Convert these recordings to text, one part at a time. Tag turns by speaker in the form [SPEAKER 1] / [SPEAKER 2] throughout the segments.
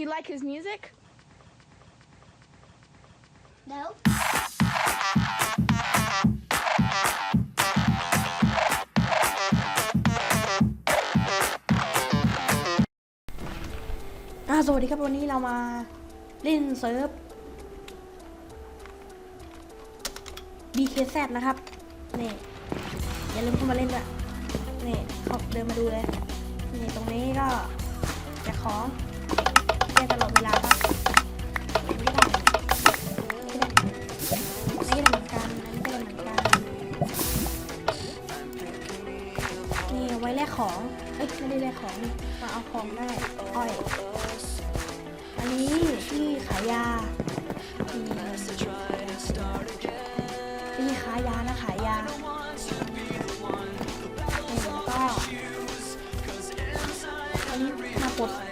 [SPEAKER 1] Do you like his music?
[SPEAKER 2] No.
[SPEAKER 3] อ่าสวัสดีครับวันนี้เรามาเล่นเซิร์ฟ BKZ นะครับ นี่ อย่าลืมเข้ามาเล่นด้วยนี่เขาเดินมาดูเลย นี่ ตรงนี้ก็แจกของ เล่นตลอดเวลาปะไม่ได้ไม่ได้ไม่ได้เหมือนกันอันนี้ก็ได้เหมือนกันนี่เอาไว้แลกของ เอ้ยไม่ได้แลกของนี่มาเอาของได้อ้อย อันนี้ที่ขายยา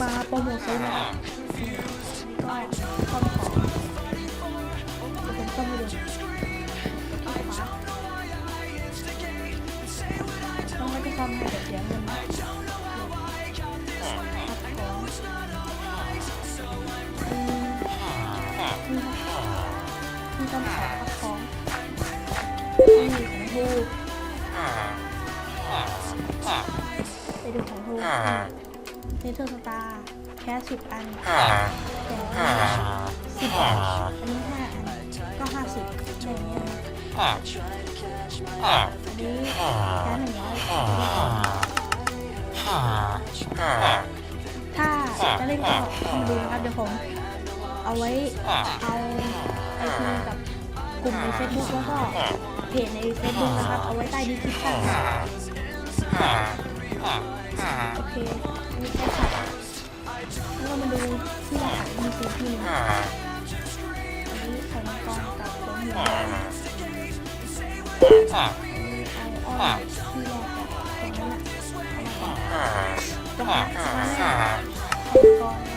[SPEAKER 3] มาโปรโมทซื้อนะครับนี่ก็ซ่อมของเดี๋ยวผมซ่อมให้ดูเอาขวาต้องไม่ได้ซ่อมให้เดี๋ยวเสียเงินนะนี่ครับของนี่ครับนี่ต้องขอครับของนี่ของทูไปดูของทู เนเธอร์สตาร์แค่สิบอันแต่สิบอันอันนี้ห้าอันก็ห้าสิบอย่างเงี้ยนะอันนี้แค่หนึ่งร้อยถ้าจะเล่นก็เข้ามาดูนะครับเดี๋ยวผมเอาไว้เอาไอทีกับกลุ่มใน Facebook แล้วก็เพจใน Facebook นะครับ เอาไว้ใต้ดีคริปชั่นโอเค มีแค่ขัดแล้วเรามาดูที่รหัสมีซีพีนะอันนี้ไข่มังกรกับตัวหมูอันนี้เอาอ้อยที่แรกกับตรงนั้นอะเอามาก่อนตรงนั้นมาแรกไข่มังกร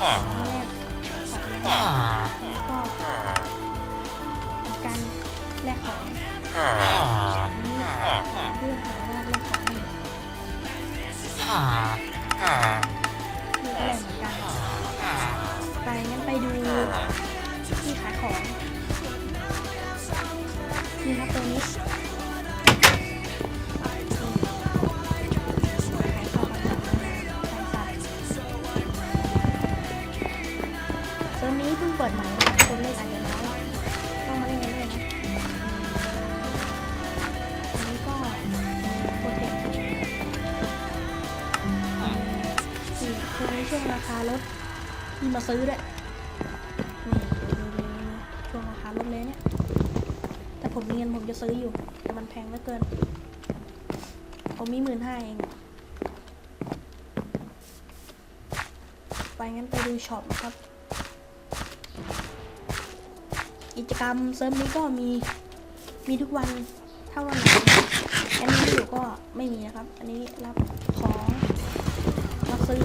[SPEAKER 3] ก็บของแรกของแรกแล้วก็เป็นการแลกของเรื่องหาแลกแลกของนี่นี่ก็แลกเหมือนกันไปงั้นไปดูที่ขายของนี่ครับตรงนี้ ช่วงราคาลดมีมาซื้อด้วยนี่ดูดูดูช่วงราคาลดเลยเนี่ย แต่ผมมีเงินผมจะซื้ออยู่ แต่มันแพงเหลือเกิน ผมมีหมื่นห้าเอง ไปงั้นไปดูช็อปนะครับ กิจกรรมเซิร์ฟนี้ก็มี มีทุกวันถ้าวันไหนอันนี้อยู่ก็ไม่มีนะครับ อันนี้รับของรับซื้อ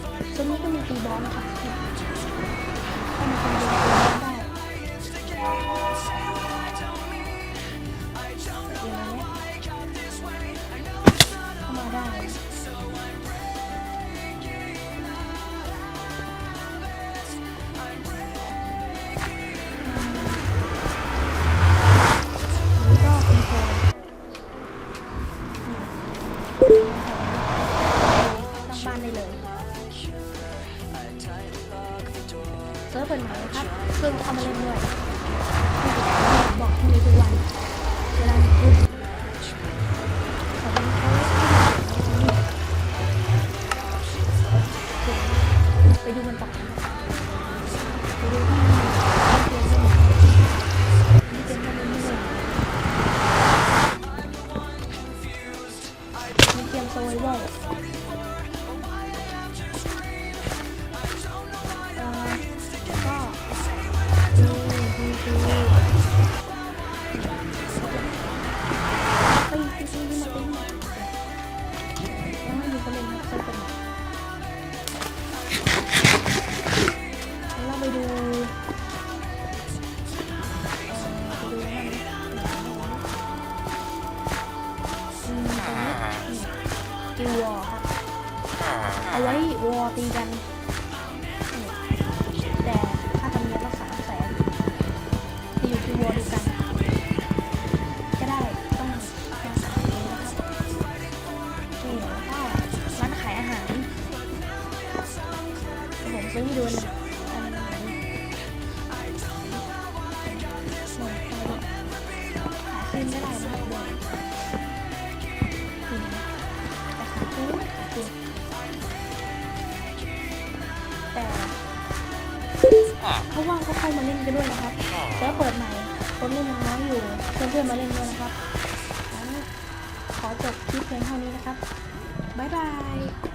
[SPEAKER 3] ยวผมซื้อให้ดูอย่างหนึ่งซื้อซื้อดิซื้อเนี่ยอันนี้ซื้อได้ ตีววอครับ เอาไว้วอตีกัน แต่ค่าธรรมเนียมละสามแสนจะอยู่ที่วอดูกัน เพราว่างก็เข้ามาเล่นกันด้วยนะครับ แล้วเปิดใหม่คนเล่นน้อยอยู่เพื่อนๆมาเล่นด้วยนะครับ ขอจบคลิปเพียงเท่านี้นะครับ บ๊ายบาย